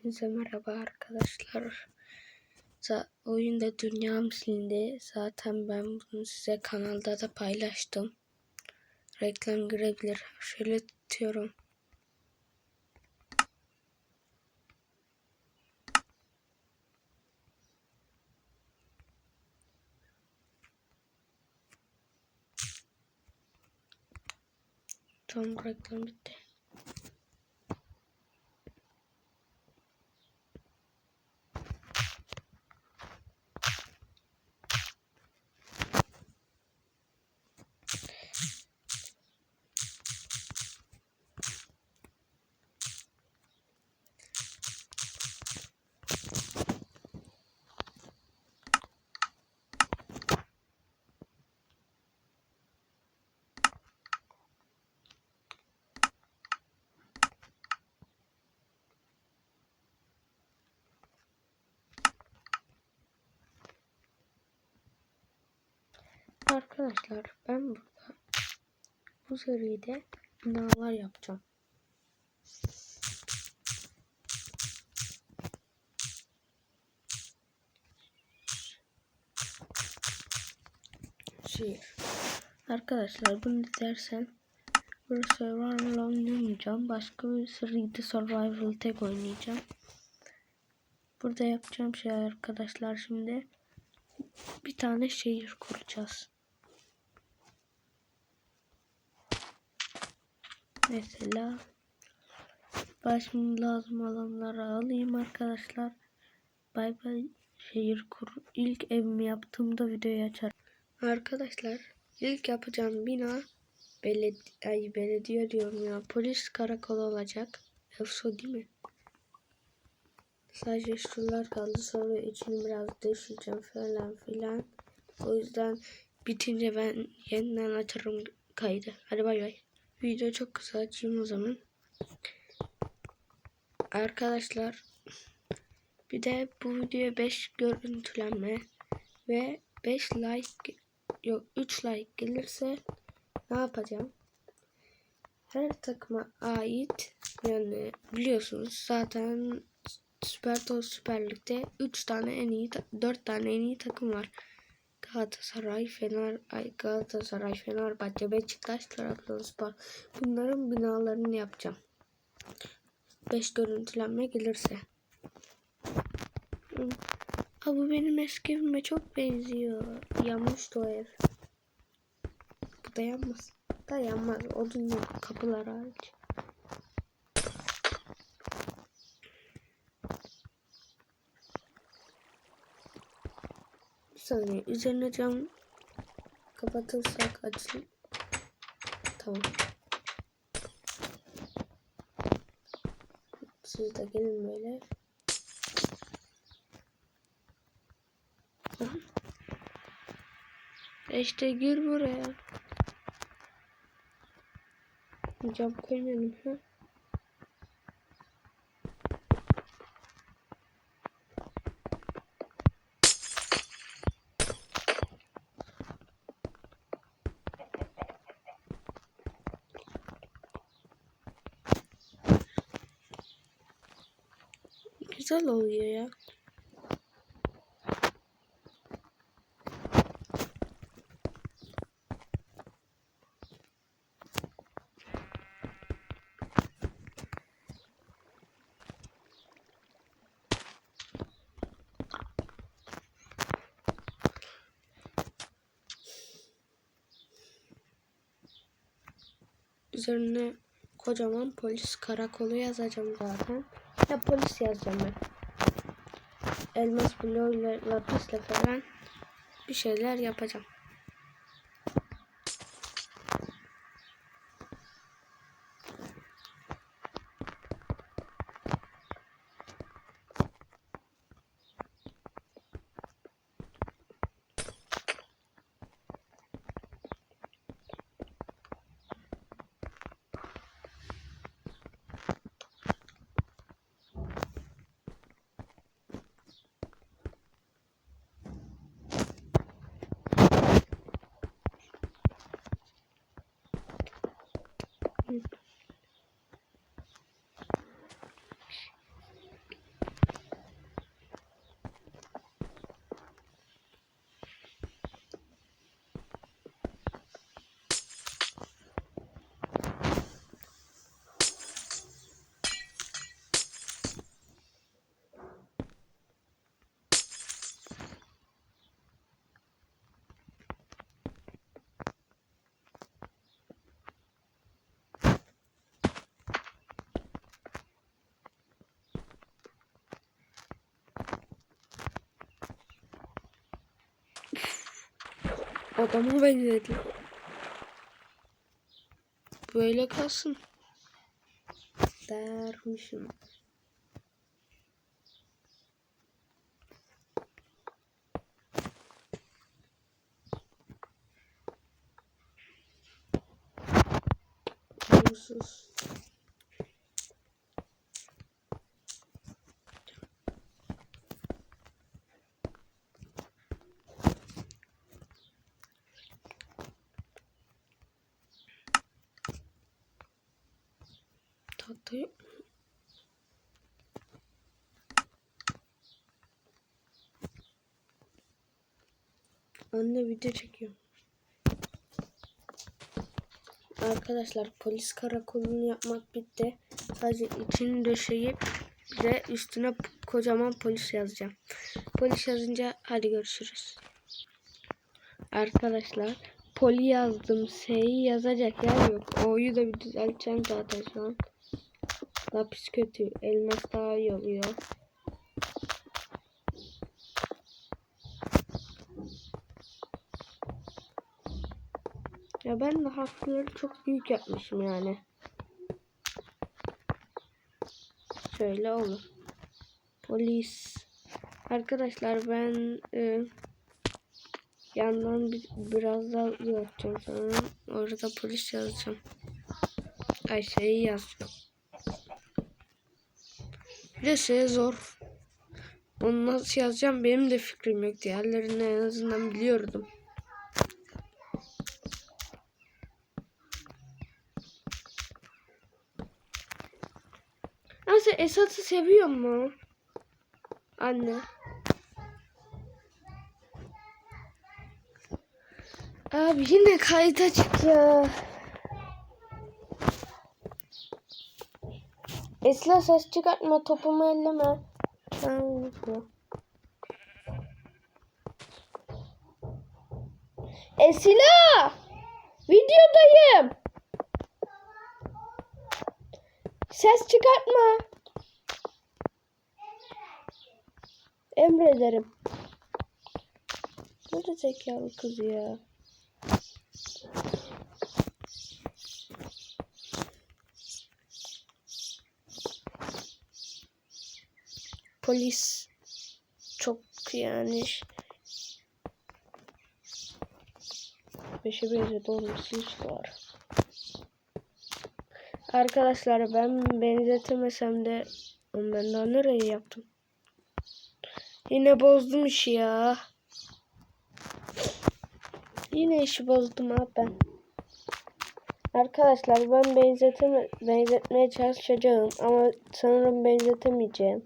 Hepinize merhaba arkadaşlar. Za oyunda dünyam silindi. Zaten ben bunu size kanalda da paylaştım. Reklam girebilir. Şöyle tutuyorum. Tam reklam bitti. Arkadaşlar ben burada bu seride binalar yapacağım. Şiir. Arkadaşlar bunu dersen burada survival oynamayacağım. Başka bir seride survival tek oynayacağım. Burada yapacağım şey arkadaşlar şimdi bir tane şehir kuracağız. Mesela şimdi lazım olanları alayım arkadaşlar. Bay bay şehir kur. İlk evimi yaptığımda videoyu açarım. Arkadaşlar ilk yapacağım bina beledi ay belediye diyorum ya polis karakolu olacak. Efso değil mi? Sadece şunlar kaldı sonra içini biraz değiştireceğim falan filan. O yüzden bitince ben yeniden açarım kaydı. Hadi bay bay. Video çok kısa açayım o zaman. Arkadaşlar bir de bu videoya 5 görüntülenme ve 5 like yok 3 like gelirse ne yapacağım? Her takıma ait yani biliyorsunuz zaten Süper Toz Süper Lig'de 3 tane en iyi 4 tane en iyi takım var. Galatasaray, Fener, ay Galatasaray, Fenerbahçe, Beşiktaş, Trabzonspor. Bunların binalarını yapacağım. 5 görüntülenme gelirse. Aa, bu benim eski evime çok benziyor. Yanmıştı o ev. Bu da yanmaz. Da yanmaz. Odun yok. Kapılar hariç. Saniye. Üzerine cam kapatırsak açıl. Tamam. Siz de gelin böyle. İşte gir buraya. Cam koymayalım ha. Güzel oluyor ya. Üzerine kocaman polis karakolu yazacağım zaten. Ya polis yazacağım ben. Elmas bloğuyla lapisle falan bir şeyler yapacağım. Adamı benzedi. Böyle kalsın. Dermişim. Uyumsuz. Anne video çekiyor. Arkadaşlar polis karakolunu yapmak bitti. Sadece içini döşeyip de üstüne kocaman polis yazacağım. Polis yazınca hadi görüşürüz. Arkadaşlar poli yazdım. S'yi yazacak yer yok. O'yu da bir düzelteceğim zaten şu an. Lapis kötü. Elmas daha iyi oluyor. Ya ben de harfleri çok büyük yapmışım yani. Şöyle olur. Polis. Arkadaşlar ben e, yandan bir, biraz daha uzatacağım sanırım. Orada polis yazacağım. Ayşe'yi yazacağım. Bir de şey zor. Onu nasıl yazacağım benim de fikrim yok. Diğerlerini en azından biliyordum. Nasıl Esat'ı seviyor mu? Anne. Abi yine kayıt açık ya. Esla ses çıkartma topumu elleme. Sen gitme. Esila! Videodayım. Ses çıkartma. Emrederim. Ne zekalı kız ya. Polis çok yani Beşe beşe dolmuş var. Arkadaşlar ben benzetemesem de ben daha nereye yaptım? Yine bozdum işi ya. Yine işi bozdum abi ben. Arkadaşlar ben benzeteme, benzetmeye çalışacağım ama sanırım benzetemeyeceğim.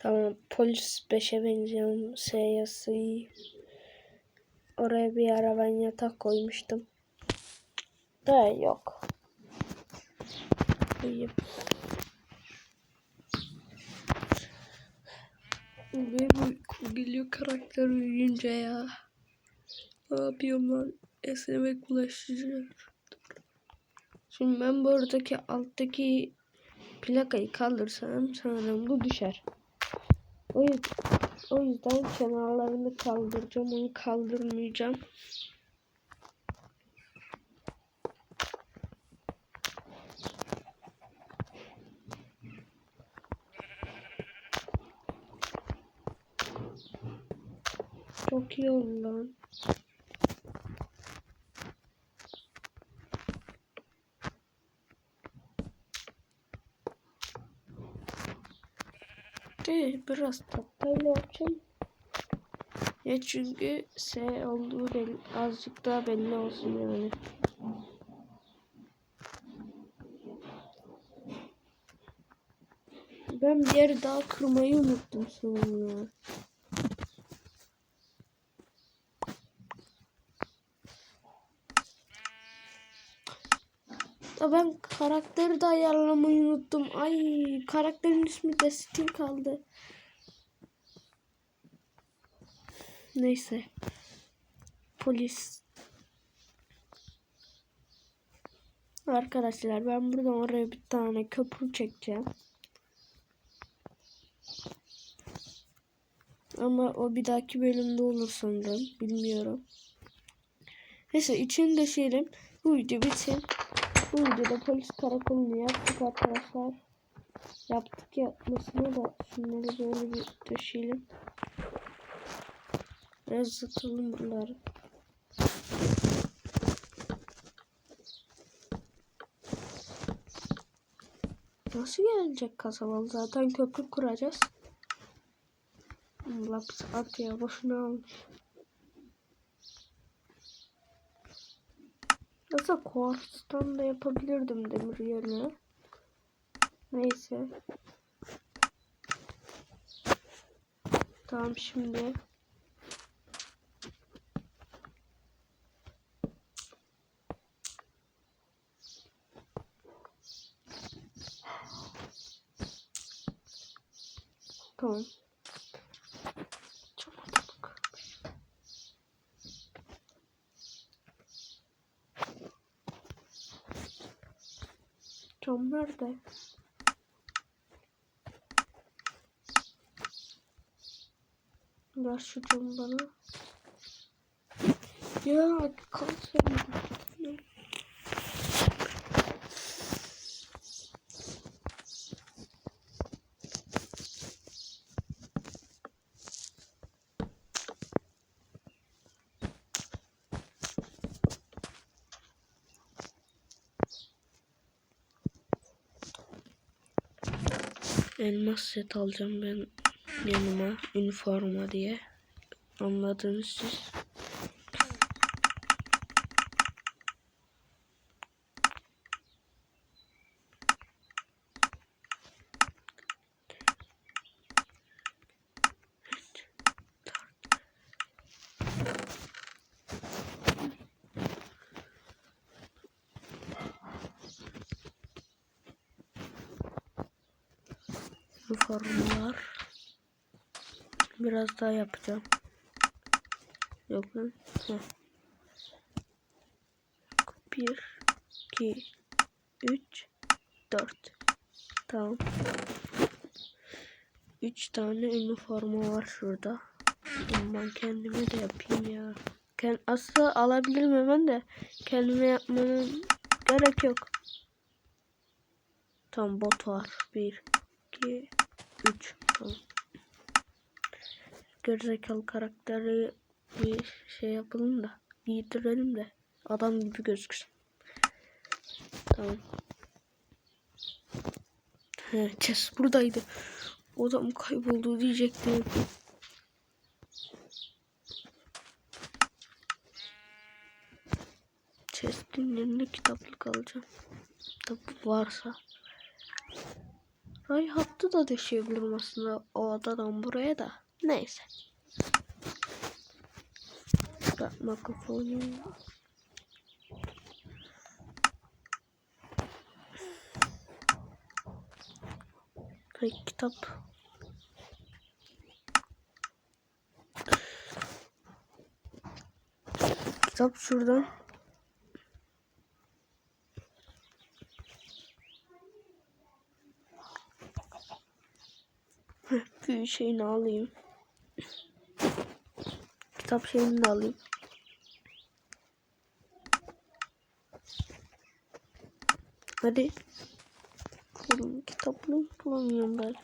Tamam polis 5'e benziyorum. S'yası Oraya bir ara ben yatak koymuştum. Da yok. İyi. Ve bu geliyor karakter uyuyunca ya. Ne yapıyorum lan? Esnemek bulaşıcı. Şimdi ben buradaki alttaki plakayı kaldırsam sanırım bu düşer. O yüzden, o yüzden kenarlarını kaldıracağım. Onu kaldırmayacağım. Çok iyi oldu lan. Şimdi biraz tatlıyla yapacağım. Ya çünkü S olduğu belli, azıcık daha belli olsun yani. Ben bir yer daha kırmayı unuttum sanırım ya. Ben karakteri de ayarlamayı unuttum. Ay karakterin ismi de Steel kaldı. Neyse. Polis. Arkadaşlar ben buradan oraya bir tane köprü çekeceğim. Ama o bir dahaki bölümde olur sanırım. Bilmiyorum. Neyse içini döşeyelim. Bu video bitsin. Bu videoda polis karakolunu yaptık arkadaşlar. Yaptık yapmasına da şunları böyle bir döşeyelim. Biraz uzatalım bunları. Nasıl gelecek kasabalı? Zaten köprü kuracağız. Lapis at ya boşuna almış. Aslında kuartstan da yapabilirdim demir yerine. Neyse. Tamam şimdi. Tamam. Çok mutluluk. Nerede? Ver şu camı bana. Ya kalsın. Elmas set alacağım ben yanıma üniforma diye. Anladınız siz. Üniformalar. Biraz daha yapacağım. Yok lan. Heh. Bir, iki, üç, dört. Tamam. Üç tane üniforma var şurada. Ben kendime de yapayım ya. Kend Aslında alabilirim hemen de kendime yapmanın gerek yok. Tam bot var. Bir, iki, üç. Tamam. Gerizekalı karakteri bir şey yapalım da giydirelim de adam gibi gözüksün. Tamam. He, chest buradaydı. Odam kayboldu diyecektim. Chest'in yerine kitaplık alacağım. Kitap varsa. Ray hattı da düşebilirim aslında o odadan buraya da. Neyse. Bakma kafamı. Ay, kitap. Kitap şuradan. Büyü şeyini alayım. Kitap şeyini de alayım. Hadi. Oğlum kitaplığını bulamıyorum ben.